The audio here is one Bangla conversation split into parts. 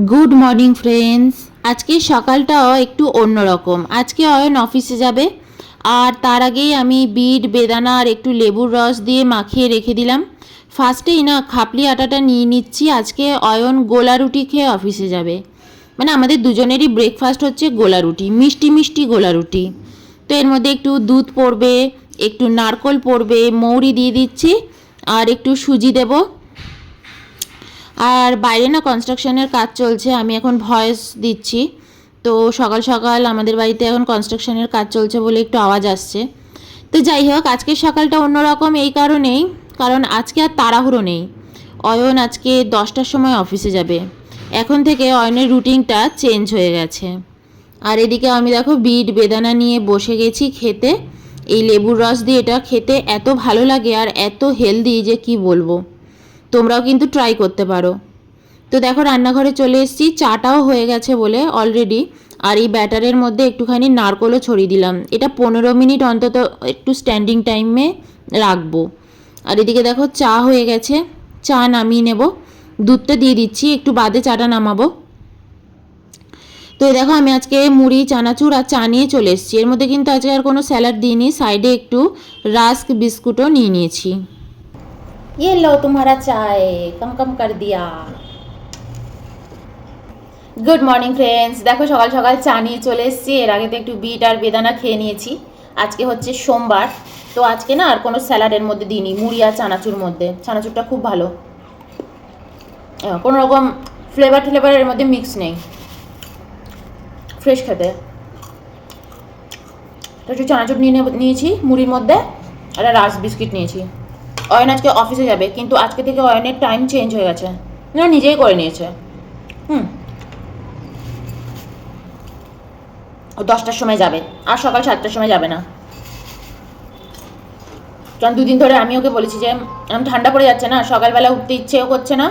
গুড মর্নিং ফ্রেন্ডস আজকে সকালটাও একটু অন্যরকম। আজকে অয়ন অফিসে যাবে। আর তার আগেই আমি বিট, বেদানা আর একটু লেবুর রস দিয়ে মাখিয়ে রেখে দিলাম। ফার্স্টেই না খাপলি আটাটা নিয়ে নিচ্ছি। আজকে অয়ন গোলা রুটি খেয়ে অফিসে যাবে। মানে আমাদের দুজনেরই ব্রেকফাস্ট হচ্ছে গোলা রুটি, মিষ্টি মিষ্টি গোলা রুটি। তো এর মধ্যে একটু দুধ পড়বে, একটু নারকোল পড়বে, মৌরি দিয়ে দিচ্ছি, আর একটু সুজি দেবো। আর বাইরে না কনস্ট্রাকশনের কাজ চলছে, আমি এখন ভয়েস দিচ্ছি। তো সকাল সকাল আমাদের বাড়িতে এখন কনস্ট্রাকশনের কাজ চলছে বলে একটু আওয়াজ আসছে। তো যাই হোক, আজকের সকালটা অন্যরকম এই কারণেই, কারণ আজকে আর তাড়াহুড়ো নেই। অয়ন আজকে দশটার সময় অফিসে যাবে। এখন থেকে অয়নের রুটিনটা চেঞ্জ হয়ে গেছে। আর এদিকে আমি দেখো বিট, বেদানা নিয়ে বসে গেছি খেতে। এই লেবুর রস দিয়ে এটা খেতে এত ভালো লাগে আর এত হেলদি যে কি বলব। তোমরাও কিন্তু ট্রাই করতে পারো। তো দেখো রান্নাঘরে চলে এসেছি, চাটাও হয়ে গেছে বলে অলরেডি আর এই ব্যাটারের মধ্যে একটুখানি নারকোলও ছড়িয়ে দিলাম। এটা পনেরো মিনিট অন্তত একটু স্ট্যান্ডিং টাইমে রাখব। আর এদিকে দেখো চা হয়ে গেছে। চা নামিয়ে নেব। দুধটা দিয়ে দিচ্ছি, একটু বাদে চাটা নামাবো। তো দেখো আমি আজকে মুড়ি, চানাচুর আর চা নিয়ে চলে এসেছি। এর মধ্যে কিন্তু আজকে আর কোনো স্যালাড দিইনি। সাইডে একটু রাস্ক বিস্কুটও নিয়ে নিয়েছি। ये लो तुम्हारा चाय कम कम कर दिया গুড মর্নিং ফ্রেন্ডস দেখো সকাল সকাল চা নিয়ে চলে এসেছি এর আগে তো একটু বিট আর বেদানা খেয়ে নিয়েছি আজকে হচ্ছে সোমবার তো আজকে না আর কোনো স্যালাডের মধ্যে দিইনি মুড়ি আর চানাচুর মধ্যে চানাচুরটা খুব ভালো আহ, কোনো রকম ফ্লেভার ফ্লেভারের মধ্যে মিক্স নেই ফ্রেশ খেতে তো একটু চানাচুর নিয়ে নেব- নিয়েছি মুড়ির মধ্যে আর একটা রাস বিস্কিট নিয়েছি অয়ন আজকে অফিসে যাবে, কিন্তু আজকে থেকে অয়নের টাইম চেঞ্জ হয়ে গেছে। না, নিজেই করে নিয়েছে। হুম। ও দশটার সময় যাবে, আর সকাল সাতটার সময় যাবে না। কারণ দুদিন ধরে আমি ওকে বলেছি যে আমি ঠান্ডা পড়ে যাচ্ছে না, সকালবেলা উঠতে ইচ্ছেও করছে না।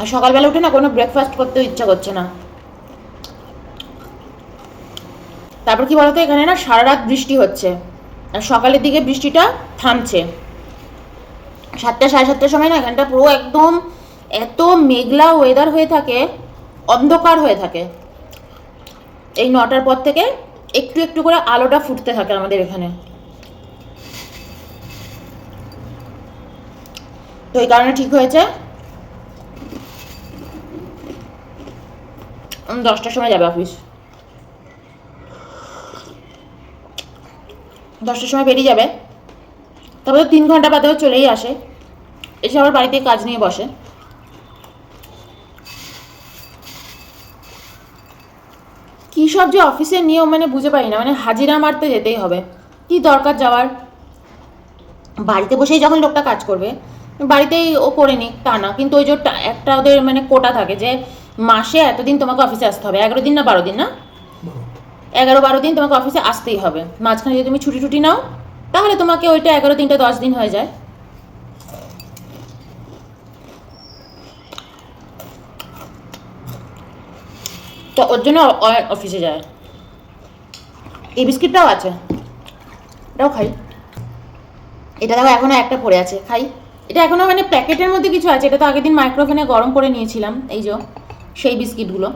আর সকালবেলা উঠে না কোনো ব্রেকফাস্ট করতেও ইচ্ছা করছে না। তারপর কি বলতো, এখানে না সারা রাত বৃষ্টি হচ্ছে। আর সকালের দিকে বৃষ্টিটা থামছে। সাতটা, সাড়ে সাতটার সময় না এখানটা পুরো একদম এত মেঘলা ওয়েদার হয়ে থাকে, অন্ধকার হয়ে থাকে। এই নটার পর থেকে একটু একটু করে আলোটা ফুটতে থাকে আমাদের এখানে। তো এই কারণে ঠিক হয়েছে। দশটার সময় যাবে অফিস দশটার সময় বেরিয়ে যাবে। তারপরে তো তিন ঘণ্টা বাদেও চলেই আসে। এসে আবার বাড়িতে কাজ নিয়ে বসে। কী সব যে অফিসের নিয়ম মানে বুঝে পারি না। মানে হাজিরা মারতে যেতেই হবে। কি দরকার যাওয়ার? বাড়িতে বসেই যখন লোকটা কাজ করবে, বাড়িতেই ও করে নিক, তা না। কিন্তু ওই যে একটা ওদের মানে কোটা থাকে যে, মাসে এতদিন তোমাকে অফিসে আসতে হবে। এগারো দিন না বারো দিন না? এগারো বারো দিন তোমাকে অফিসে আসতেই হবে। মাঝখানে যদি তুমি ছুটি টুটি নাও, তাহলে তোমাকে ওইটা এগারো দিনটা দশ দিন হয়ে যায়। তো ওর জন্য অফিসে যায়। এই বিস্কিটটাও আছে। এটাও খাই। এটা দেখো এখনও একটা পড়ে আছে, খাই। এটা এখনও মানে প্যাকেটের মধ্যে কিছু আছে, এটা তো আগের দিন মাইক্রোওভেনে গরম করে নিয়েছিলাম, এই যে সেই বিস্কিটগুলো।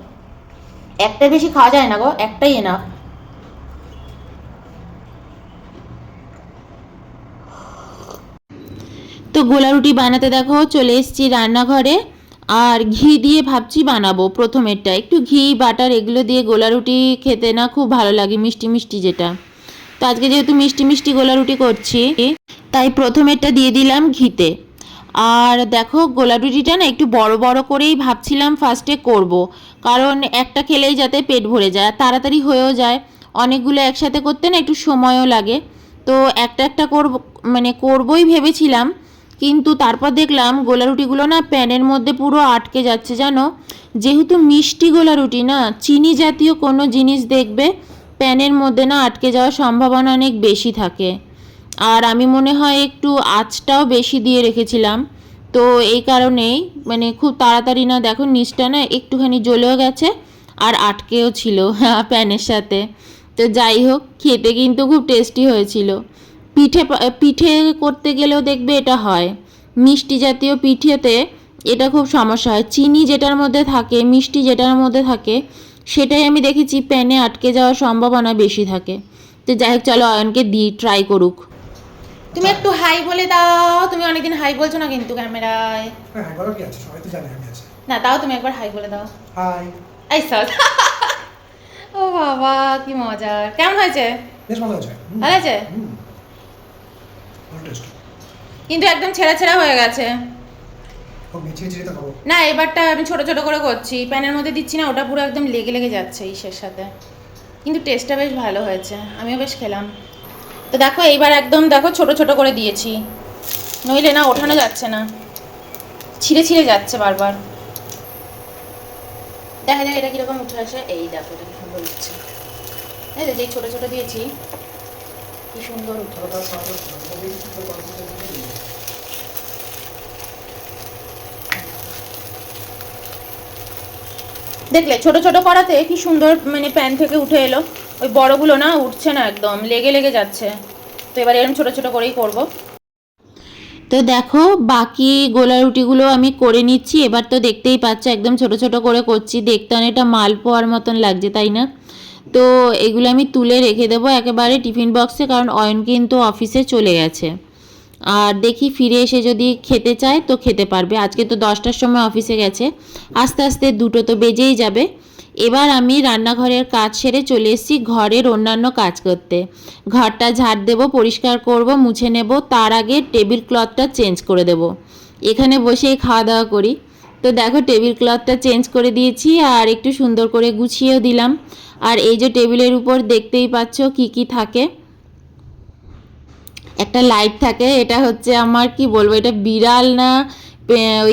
একটা বেশি খাওয়া যায় না গো, একটাই এনাফ তো গোলা রুটি বানাতে দেখো, চলে এসেছি রান্নাঘরে। আর ঘি দিয়ে ভাবছি বানাবো প্রথমেরটা। একটু ঘি, বাটার এগুলো দিয়ে গোলা রুটি খেতে না খুব ভালো লাগে, মিষ্টি মিষ্টি যেটা। তো আজকে যেহেতু মিষ্টি মিষ্টি গোলা রুটি করছি, তাই প্রথমেরটা দিয়ে দিলাম ঘিতে। আর দেখো গোলা রুটিটা না একটু বড় বড় করেই ভাবছিলাম ফার্স্টে করব। কারণ একটা খেলেই যাতে পেট ভরে যায় তাড়াতাড়ি হয়েও যায়। অনেকগুলো একসাথে করতে না একটু সময়ও লাগে। তো একটা একটা করব মানে করবই ভেবেছিলাম, কিন্তু তারপর দেখলাম গোলা রুটিগুলো না প্যানের মধ্যে পুরো আটকে যাচ্ছে, জানো? যেহেতু মিষ্টি গোলা রুটি না, চিনি জাতীয় কোনো জিনিস দেখবে প্যানের মধ্যে না আটকে যাওয়ার সম্ভাবনা অনেক বেশি থাকে। আর আমি মনে হয় একটু আঁচটাও বেশি দিয়ে রেখেছিলাম। তো এই কারণেই মানে খুব তাড়াতাড়ি না, দেখো নিচটা না একটুখানি জ্বলেও গেছে আর আটকেও ছিল হ্যাঁ প্যানের সাথে। তো যাই হোক, খেতে কিন্তু খুব টেস্টি হয়েছিল। পিঠে পিঠে করতে গেলেও দেখবে এটা হয়। মিষ্টি জাতীয় পিঠেতে এটা খুব সমস্যা হয়। চিনি যেটার মধ্যে থাকে, মিষ্টি যেটার মধ্যে থাকে, সেটাই আমি দেখেছি প্যানে আটকে যাওয়ার সম্ভাবনা বেশি থাকে। তো যাই হোক, চলো অয়নকে দিই ট্রাই করুক। তুমি একটু হাই বলে দাও। তুমি অনেকদিন হাই বলছো না কিন্তু ক্যামেরায়। হ্যাঁ বলো কি আছে? সবাই তো জানে আমি আছি। না তাও তুমি একবার হাই বলে দাও। হাই এই ও বাবা কি মজার কেমন হয়েছে? বেশ ভালো হুম, ভালো টেস্ট কিন্তু একদম ছেঁড়া ছেঁড়া হয়ে গেছে। না এবারটা আমি ছোট ছোট করে করছি। প্যানের মধ্যে দিচ্ছি না ওটা পুরো একদম লেগে লেগে যাচ্ছে ইসের সাথে কিন্তু টেস্টটা বেশ ভালো হয়েছে। আমিও বেশ খেলাম। তো দেখো, এইবার একদম দেখো ছোট ছোট করে দিয়েছি। নইলে না ওঠানো যাচ্ছে না। ছিঁড়ে ছিঁড়ে যাচ্ছে বারবার। দেখা যাক এটা কীরকম উঠে আসে। এই দেখো, এটা সুন্দর উঠছে। এই যে, যেই ছোট ছোট দিয়েছি, কি সুন্দর উঠে দেখলে, ছোট ছোট করাতে কি সুন্দর মানে প্যান থেকে উঠে এলো। ওই বড়গুলো না উঠছে না একদম, লেগে লেগে যাচ্ছে। তো এবার এরকম ছোট ছোট করেই করব। তো দেখো, বাকি গোলা রুটিগুলো আমি করে নিচ্ছি। এবার তো দেখতেই পাচ্ছ, একদম ছোট ছোট করে করছি। দেখতে অনেকটা মালপোয়ার মতন লাগছে, তাই না? তো এগুলো আমি তুলে রেখে দেবো একেবারে টিফিন বক্সে, কারণ অয়ন কিন্তু অফিসে চলে গেছে। আর দেখি ফিরে এসে যদি খেতে চায়, তো খেতে পারবে। আজকে তো দশটার সময় অফিসে গেছে। আস্তে আস্তে দুটো তো বেজেই যাবে। এবার আমি রান্নাঘরের কাজ সেরে চলে এসেছি ঘরের অন্যান্য কাজ করতে। ঘরটা ঝাড় দেবো, পরিষ্কার করব, মুছে নেব, তার আগে টেবিল ক্লথটা চেঞ্জ করে দেব। এখানে বসেই খাওয়া দাওয়া করি। তো দেখো টেবিল ক্লথটা চেঞ্জ করে দিয়েছি আর একটু সুন্দর করে গুছিয়েও দিলাম। আর এই যে টেবিলের উপর দেখতেই পাচ্ছ কি কি থাকে? একটা লাইট থাকে, এটা হচ্ছে আমার কি বলব, এটা বিড়াল না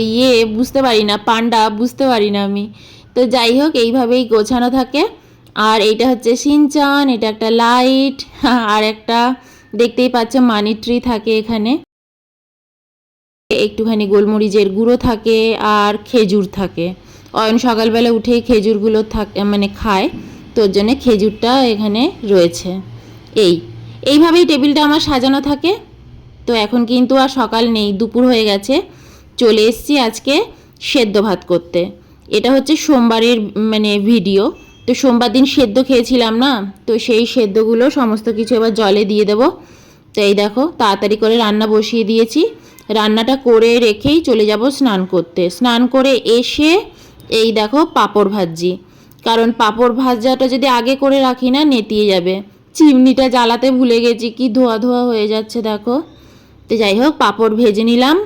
ইয়ে বুঝতে পারি না, পান্ডা, বুঝতে পারি না আমি। তো যাই হোক, এইভাবেই গোছানো থাকে। আর এইটা হচ্ছে সিনচান, এটা একটা লাইট, আর একটা দেখতেই পাচ্ছ মানি ট্রি থাকে এখানে। একটুখানি গোলমরিচের গুঁড়ো থাকে আর খেজুর থাকে। অয়ন সকালবেলা উঠেই খেজুরগুলো থাকে মানে খায় তোর জন্য খেজুরটা এখানে রয়েছে। এই, এইভাবেই টেবিলটা আমার সাজানো থাকে। তো এখন কিন্তু আর সকাল নেই, দুপুর হয়ে গেছে। চলে এসেছি আজকে সেদ্ধ ভাত করতে। এটা হচ্ছে সোমবারের মানে ভিডিও তো সোমবার দিন সেদ্ধ খেয়েছিলাম না, তো সেই সেদ্ধগুলো সমস্ত কিছু এবার জলে দিয়ে দেবো। তো এই দেখো, তাড়াতাড়ি করে রান্না বসিয়ে দিয়েছি। রান্নাটা করে রেখেই চলে যাব স্নান করতে। স্নান করে এসে এই দেখো পাঁপড় ভাজি কারণ পাঁপড় ভাজাটা যদি আগে করে রাখি না, নেতিয়ে যাবে। চিমনিটা জ্বালাতে ভুলে গেছি, কি ধোয়া ধোয়া হয়ে যাচ্ছে দেখো। তো যাই হোক, পাঁপড় ভেজে নিলাম।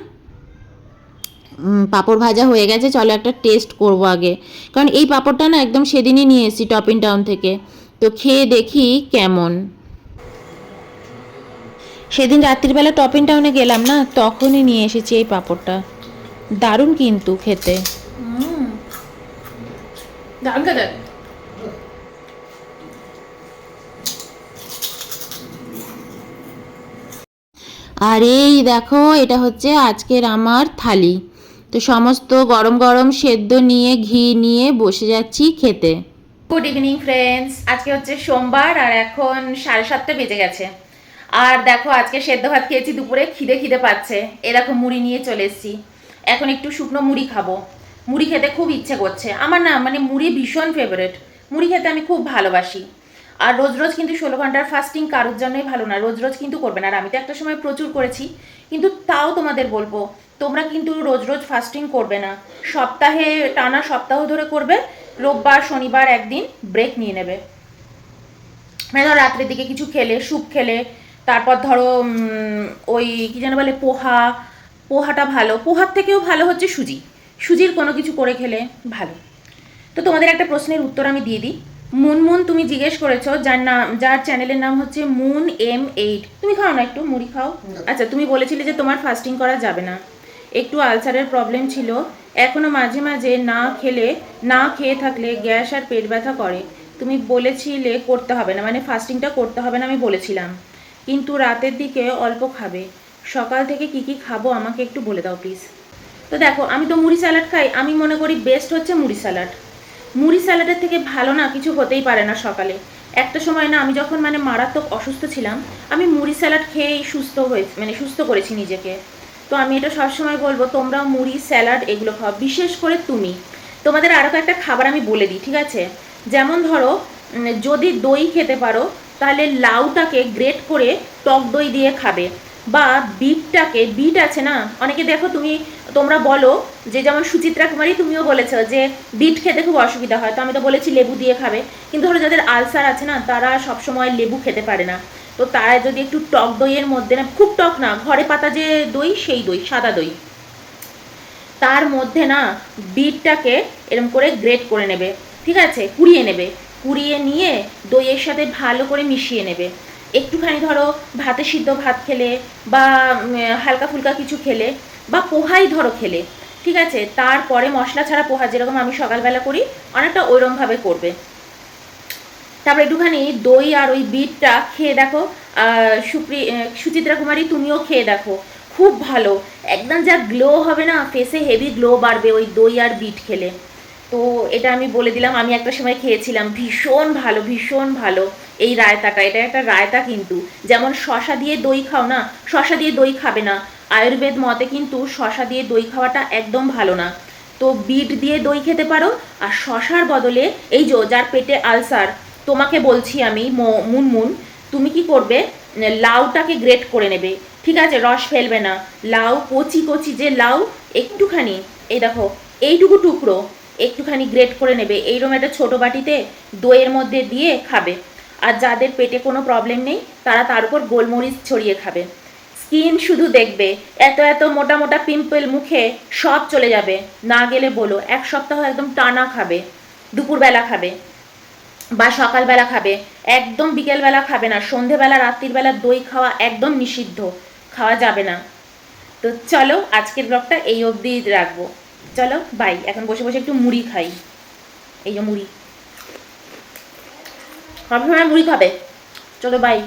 পাঁপড় ভাজা হয়ে গেছে চলো একটা টেস্ট করব আগে। কারণ এই পাঁপড়টা না একদম সেদিনই নিয়ে এসেছি টপিং টাউন থেকে। তো খেয়ে দেখি কেমন। সেদিন রাত্রিবেলা টপিং টাউনে গেলাম না তখনই নিয়ে এসেছি এই পাঁপড়টা। দারুণ কিন্তু খেতে। দারুণ খেতে। আর এই দেখো এটা হচ্ছে আজকের আমার থালি। তো সমস্ত গরম গরম সেদ্ধ নিয়ে, ঘি নিয়ে বসে যাচ্ছি খেতে। গুড ইভিনিং ফ্রেন্ডস আজকে হচ্ছে সোমবার আর এখন সাড়ে সাতটা বেজে গেছে। আর দেখো, আজকে সেদ্ধ ভাত খেয়েছি, দুপুরে খিদে খিদে পাচ্ছে। এ দেখো, মুড়ি নিয়ে চলে এসেছি। এখন একটু শুকনো মুড়ি খাব। মুড়ি খেতে খুব ইচ্ছে করছে। আমার না মানে মুড়ি ভীষণ ফেভারেট মুড়ি খেতে আমি খুব ভালোবাসি। আর রোজ রোজ কিন্তু ষোলো ঘণ্টার ফাস্টিং কারোর জন্যই ভালো না। রোজ রোজ কিন্তু করবে না আর আমি তো একটা সময় প্রচুর করেছি, কিন্তু তাও তোমাদের বলব, তোমরা কিন্তু রোজ রোজ ফাস্টিং করবে না। সপ্তাহে, টানা সপ্তাহ ধরে করবে, রোববার, শনিবার একদিন ব্রেক নিয়ে নেবে। মানে ধরো রাত্রের দিকে কিছু খেলে স্যুপ খেলে, তারপর ধরো ওই কি যেন বলে, পোহা, পোহাটা ভালো। পোহার থেকেও ভালো হচ্ছে সুজি। সুজির কোনো কিছু করে খেলে ভালো। তো তোমাদের একটা প্রশ্নের উত্তর আমি দিয়ে দিই। মুনমুন তুমি জিজ্ঞেস করেছ যার নাম যার চ্যানেলের নাম হচ্ছে মুন এম এইট। তুমি খাও না একটু মুড়ি খাও? আচ্ছা তুমি বলেছিলে যে তোমার ফাস্টিং করা যাবে না। একটু আলসারের প্রবলেম ছিল। এখনও মাঝে মাঝে না খেলে না খেয়ে থাকলে গ্যাস আর পেট ব্যথা করে। তুমি বলেছিলে করতে হবে না মানে ফাস্টিংটা করতে হবে না আমি বলেছিলাম। কিন্তু রাতের দিকে অল্প খাবে। সকাল থেকে কি কি খাব আমাকে একটু বলে দাও প্লিজ তো দেখো আমি তো মুড়ি স্যালাড খাই আমি মনে করি বেস্ট হচ্ছে মুড়ি স্যালাড মুড়ি স্যালাডের থেকে ভালো না, কিছু হতেই পারে না সকালে। একটা সময় না, আমি যখন মানে মারাত্মক অসুস্থ ছিলাম, আমি মুড়ি স্যালাড খেয়েই সুস্থ হয়ে মানে সুস্থ করেছি নিজেকে। তো আমি এটা সবসময় বলব তোমরাও মুড়ি, স্যালাড এগুলো খাও, বিশেষ করে তুমি। তোমাদের আরও একটা খাবার আমি বলে দিই, ঠিক আছে? যেমন ধরো যদি দই খেতে পারো, তাহলে লাউটাকে গ্রেট করে টক দই দিয়ে খাবে। বা বিটটাকে, বিট আছে না? অনেকে দেখো তুমি, তোমরা বলো, যে যেমন সুচিত্রা কুমারী তুমিও বলেছ যে বিট খেতে খুব অসুবিধা হয়। তো আমি তো বলেছি লেবু দিয়ে খাবে। কিন্তু ধরো যাদের আলসার আছে না, তারা সবসময় লেবু খেতে পারে না। তো তারা যদি একটু টক দইয়ের মধ্যে না, খুব টক না, ঘরে পাতা যে দই, সেই দই, সাদা দই। তার মধ্যে না, বিটটাকে এরম করে গ্রেট করে নেবে। ঠিক আছে? কুড়িয়ে নেবে। কুড়িয়ে নিয়ে দইয়ের সাথে ভালো করে মিশিয়ে নেবে। একটুখানি ধরো ভাতে সিদ্ধ ভাত খেলে বা হালকা ফুলকা কিছু খেলে বা পোহাই ধরো খেলে, ঠিক আছে? তারপরে মশলা ছাড়া পোহা যেরকম আমি সকালবেলা করি, অনেকটা ওইরমভাবে করবে। তারপর একটুখানি দই আর ওই বিটটা খেয়ে দেখো সুপ্রি সুচিত্রা কুমারী তুমিও খেয়ে দেখো, খুব ভালো। একদম যা গ্লো হবে না ফেসে হেভি গ্লো বাড়বে ওই দই আর বিট খেলে। তো এটা আমি বলে দিলাম, আমি একটা সময় খেয়েছিলাম, ভীষণ ভালো ভীষণ ভালো। এই রায়তাটা এটা একটা রায়তা কিন্তু। যেমন শশা দিয়ে দই খাও না, শশা দিয়ে দই খাবে না। আয়ুর্বেদ মতে কিন্তু শশা দিয়ে দই খাওয়াটা একদম ভালো না। তো বিট দিয়ে দই খেতে পারো, আর শশার বদলে এই যে যার পেটে আলসার, তোমাকে বলছি আমি মুনমুন, তুমি কি করবে? লাউটাকে গ্রেট করে নেবে। ঠিক আছে, রস ফেলবে না। লাউ, কচি কচি যে লাউ, একটুখানি, এই দেখো, এইটুকু টুকরো, একটুখানি গ্রেট করে নেবে। এইরকম একটা ছোটো বাটিতে দইয়ের মধ্যে দিয়ে খাবে। আর যাদের পেটে কোনো প্রবলেম নেই, তারা তার উপর গোলমরিচ ছড়িয়ে খাবে। স্কিন শুধু দেখবে, এত এত মোটা মোটা পিম্পল মুখে সব চলে যাবে। না গেলে বলো, এক সপ্তাহ একদম টানা খাবে, দুপুরবেলা খাবে বা সকালবেলা খাবে। একদম বিকেলবেলা খাবে না, সন্ধেবেলা, রাত্রিবেলা দই খাওয়া একদম নিষিদ্ধ, খাওয়া যাবে না। তো চলো, আজকের ব্লগটা এই অবধি রাখব। চলো বাই এখন বসে বসে একটু মুড়ি খাই। এই যে মুড়ি। সবসময় মুড়ি খাবে। চলো বাই